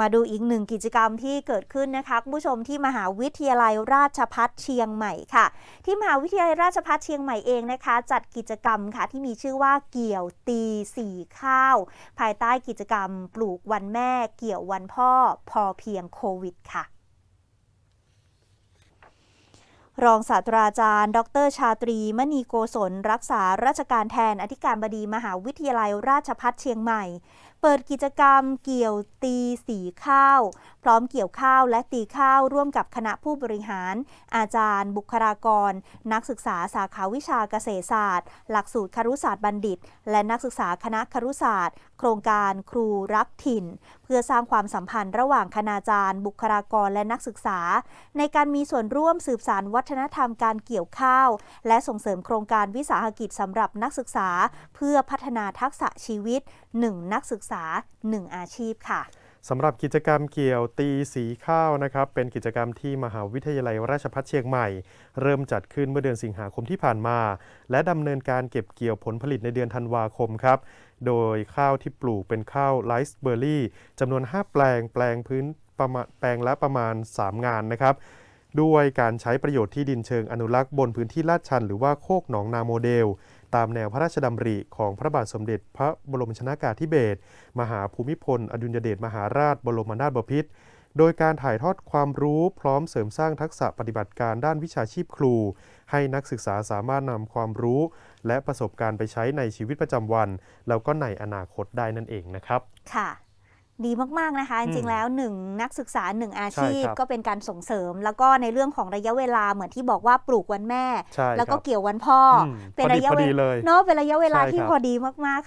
มาดูอีกหนึ่งกิจกรรมที่เกิดขึ้นนะคะคุณผู้ชมที่มหาวิทยาลัยราชพัฒเชียงใหม่ค่ะ ที่มหาวิทยาลัยราชพัฒเชียงใหม่เองนะคะ จัดกิจกรรมค่ะที่มีชื่อว่าเกี่ยวตีสีข้าว ภายใต้กิจกรรมปลูกวันแม่ เกี่ยววันพ่อพอเพียงโควิดค่ะรองศาสตราจารย์ ดรชาตรี มณีโกศล รักษาราชการแทนอธิการบดีมหาวิทยาลัยราชพัฒเชียงใหม่ เปิดกิจกรรมเกี่ยวตีสีข้าว พร้อมเกี่ยวข้าวและตีข้าวร่วมกับคณะผู้บริหาร อาจารย์ บุคลากร นักศึกษาสาขาวิชาเกษตรศาสตร์ หลักสูตรครุศาสตร์บัณฑิต และนักศึกษาคณะครุศาสตร์ โครงการครูรักถิ่น เพื่อสร้างความสัมพันธ์ระหว่างคณาจารย์ บุคลากรและนักศึกษา ในการมีส่วนร่วมสืบสานวัฒนธรรมการเกี่ยวข้าว และส่งเสริมโครงการวิสาหกิจสำหรับนักศึกษา เพื่อพัฒนาทักษะชีวิต 1 นักศึกษา1 อาชีพค่ะสำหรับกิจกรรมเกี่ยวตีสีข้าวนะครับ เป็นกิจกรรมที่มหาวิทยาลัยราชภัฏเชียงใหม่ เริ่มจัดขึ้นเมื่อเดือนสิงหาคมที่ผ่านมา และดำเนินการเก็บเกี่ยวผลผลิตในเดือนธันวาคมครับ โดยข้าวที่ปลูกเป็นข้าวไรซ์เบอร์รี่จำนวน 5 แปลงแปลงพื้นประมาณแปลงละประมาณ 3 งานนะครับด้วยการใช้ประโยชน์ที่ดินเชิงอนุรักษ์บนพื้นที่ลาดชัน หรือว่าโคกหนองนาโมเดล ตามแนวพระราชดำริของพระบาทสมเด็จพระบรมชนากาธิเบศรมหาภูมิพล อดุลยเดชมหาราชบรมนาถบพิตรโดยการถ่ายทอดความรู้พร้อมเสริมสร้างทักษะปฏิบัติการด้านวิชาชีพครู ให้นักศึกษาสามารถนำความรู้ และประสบการณ์ไปใช้ในชีวิตประจำวัน แล้วก็ในอนาคตได้นั่นเองนะครับ ค่ะ ดีมากๆนะคะ จริงๆแล้วหนึ่งนักศึกษาหนึ่งอาชีพใช่ครับก็เป็นการส่งเสริม แล้วก็ในเรื่องของระยะเวลาเหมือนที่บอกว่าปลูกวันแม่ใช่แล้วคก็รับเกี่ยววันพ่ออมเป็นพอดีระยะพอเวดีลาเลยเนาะเป็นระยะเวลาใช่ที่ครับพอดีมากๆ